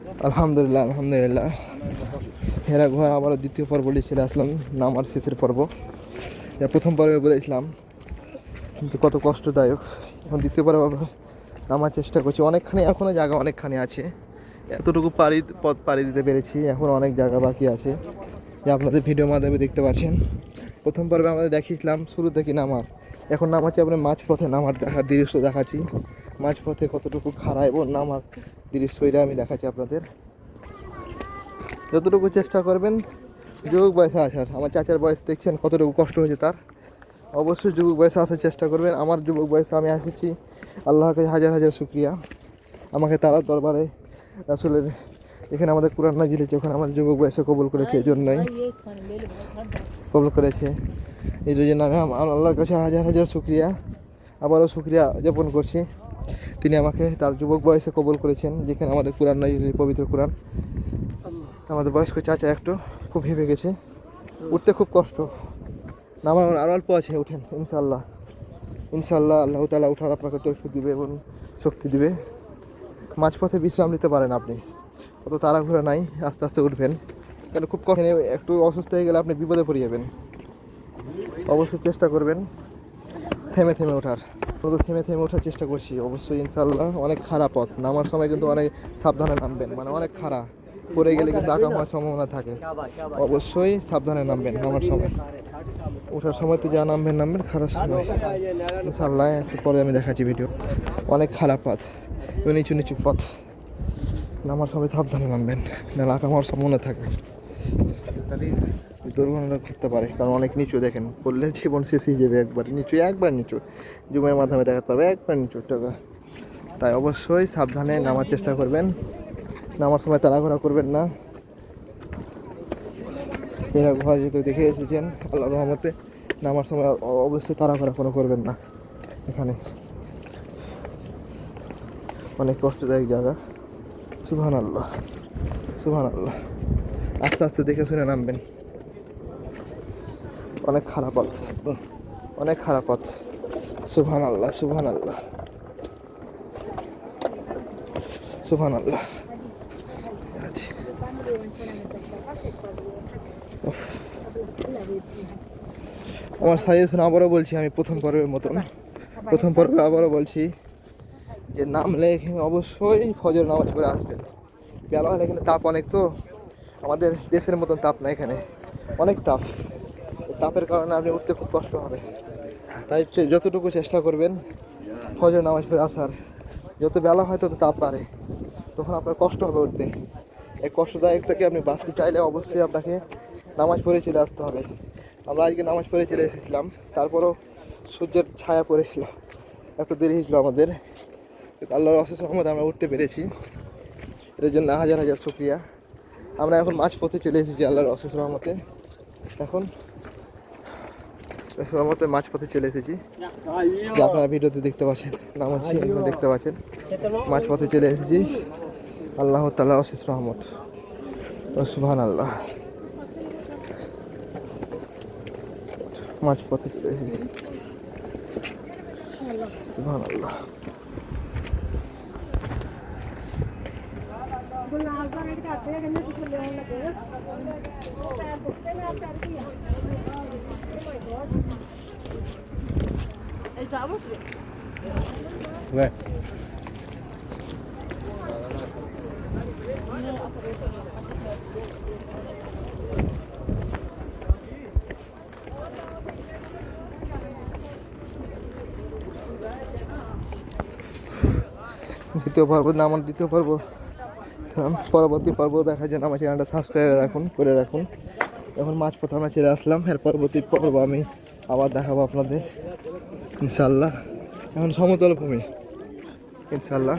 আলহামদুলিল্লাহ আলহামদুলিল্লাহ। হেরা গুহার আবারও দ্বিতীয় পর্ব চলে আসলাম, নামার শেষের পর্ব। যা প্রথম পর্বে বলেছিলাম কিন্তু কত কষ্টদায়ক। এখন দ্বিতীয় পর্বে নামার চেষ্টা করছি। অনেকখানি এখনও জায়গা অনেকখানি আছে। এতটুকু পাড়ি, পথ পাড়ি দিতে পেরেছি, এখন অনেক জায়গা বাকি আছে। যা আপনাদের ভিডিও মাধ্যমে দেখতে পাচ্ছেন। প্রথম পর্বে আমাদের দেখিয়েছিলাম শুরু থেকে নামার। এখন নামাচ্ছি আপনার মাঝপথে নামার দেখার দৃশ্য দেখাচ্ছি। মাঝপথে কতটুকু খাড়া এবং নামার দৃশ্য, এটা আমি দেখাচ্ছি আপনাদের। যতটুকু চেষ্টা করবেন, যুবক বয়সে আসার। আমার চাচার বয়স দেখছেন কতটুকু কষ্ট হয়েছে তার। অবশ্যই যুবক বয়সে আসার চেষ্টা করবেন। আমার যুবক বয়সে আমি এসেছি আল্লাহর কাছে হাজার হাজার শুক্রিয়া। আমাকে তারা দরবারে আসলে এখানে আমাদের কোরআন না গিলেছে ওখানে আমার যুবক বয়সে কবুল করেছে, এই জন্যই। কবুল করেছে। এই আমি আম- আল্লাহর কাছে হাজার হাজার শুক্রিয়া। আবারও শুক্রিয়া জ্ঞাপন করছি। তিনি আমাকে তার যুবক বয়সে কবল করেছেন, যেখানে আমাদের কোরআন নাই পবিত্র কোরআন। আমাদের বয়স্ক চাচা একটু খুব ভেবে গেছে। উঠতে খুব কষ্ট। নামার আরও অল্প আছে, উঠেন ইনশাল্লাহ ইনশাল্লাহ আল্লাহ তালা উঠার আপনাকে তৈফিক দিবে এবং শক্তি দিবে। মাঝপথে বিশ্রাম নিতে পারেন আপনি। অত তাড়াঘুরা নাই, আস্তে আস্তে উঠবেন। কেন খুব কঠিন একটু অসুস্থ হয়ে গেলে আপনি বিপদে পড়ে যাবেন। অবশ্যই চেষ্টা করবেন। থেমে থেমে ওঠার। তো থেমে থেমে ওঠার চেষ্টা করছি। অবশ্যই ইনশাল্লাহ অনেক খারাপ পথ। নামার সময় কিন্তু অনেক সাবধানে নামবেন। মানে অনেক খারাপ পড়ে গেলে কিন্তু আঁকা হওয়ার সম্ভাবনা থাকে। অবশ্যই সাবধানে নামবেন নামার সময়। ওঠার সময় তো যা নামবেন নামবেন খারাপ সময়। ইনশাল্লাহ একটু পরে আমি দেখাচ্ছি ভিডিও অনেক খারাপ পথ। নিচু নিচু পথ। নামার সময় সাবধানে নামবেন। না হওয়ার সম্ভাবনা থাকে। দুর্ঘটনা ঘটতে পারে, কারণ অনেক নিচু দেখেন, পড়লে জীবন শেষ হয়ে যাবে একবার নিচু একবার নিচু। জুমের মাধ্যমে দেখাতে পারবে, একবার নিচু টাকা তাই অবশ্যই সাবধানে নামার চেষ্টা করবেন। নামার সময় তাড়াঘোড়া করবেন না। এরা ঘর যেহেতু দেখে এসেছেন আল্লাহ রহমতে নামার সময় অবশ্যই তাড়াঘোড়া কোনো করবেন না এখানে। অনেক কষ্টদায়ক জায়গা। সুবহান আল্লাহ সুবহান আল্লাহ আস্তে আস্তে দেখে শুনে নামবেন। অনেক খারাপ পথ। অনেক খারাপ পথ। সুবহান আল্লাহ সুবহান আল্লাহ সুবহান আল্লাহ। আমার সাজেশন আবারও বলছি, আমি প্রথম পর্বের মতন। প্রথম পর্বে আবারও বলছি যে নামলে এখানে অবশ্যই ফজর নামাজ পড়ে আসবেন। বেলা হলে এখানে তাপ অনেক তো। আমাদের দেশের মতন তাপ না এখানে। অনেক তাপ। তাপের কারণে আপনি উঠতে খুব কষ্ট হবে। তাই যতটুকু চেষ্টা করবেন, ফজর নামাজ পড়ে আসার, যত বেলা হয় তত তাপ বাড়ে। তখন আপনার কষ্ট হবে উঠতে। এই কষ্টদায়ক থেকে আপনি বাঁচতে চাইলে অবশ্যই আপনাকে নামাজ পড়ে চলে আসতে হবে। আমরা আজকে নামাজ পড়ে চলে এসেছিলাম, তারপরও সূর্যের ছায়া পড়েছিল। একটু দেরি হয়েছিল আমাদের। আল্লাহর অশেষ রহমতে আমরা উঠতে পেরেছি। এর জন্য হাজার হাজার শুক্রিয়া। আমরা এখন মাছ পথে চলে এসেছি আল্লাহর অশেষ রহমতে। এখন রহমতে মাছ পথে চলে এসেছি। আপনারা ভিডিওতে দেখতে পাচ্ছেন নামাচ্ছি এখানে দেখতে পাচ্ছেন। মাছ পথে চলে এসেছি। আল্লাহ তাল্লাহ অশেষ রহমত। সুহান আল্লাহ মাছ পথে চলে এসেছি। সুহান আল্লাহ দ্বিতীয় পর্ব না আমার দ্বিতীয় পর্ব। পরবর্তী পর্ব দেখার জন্য আমার চ্যানেলটা সাবস্ক্রাইব রাখুন, করে রাখুন। এখন মাছ পথে আমরা ছেড়ে আসলাম। এর পরবর্তী পর্ব আমি আবার দেখাবো আপনাদের। ইনশাল্লাহ এখন সমতল ভূমি। ইনশাল্লাহ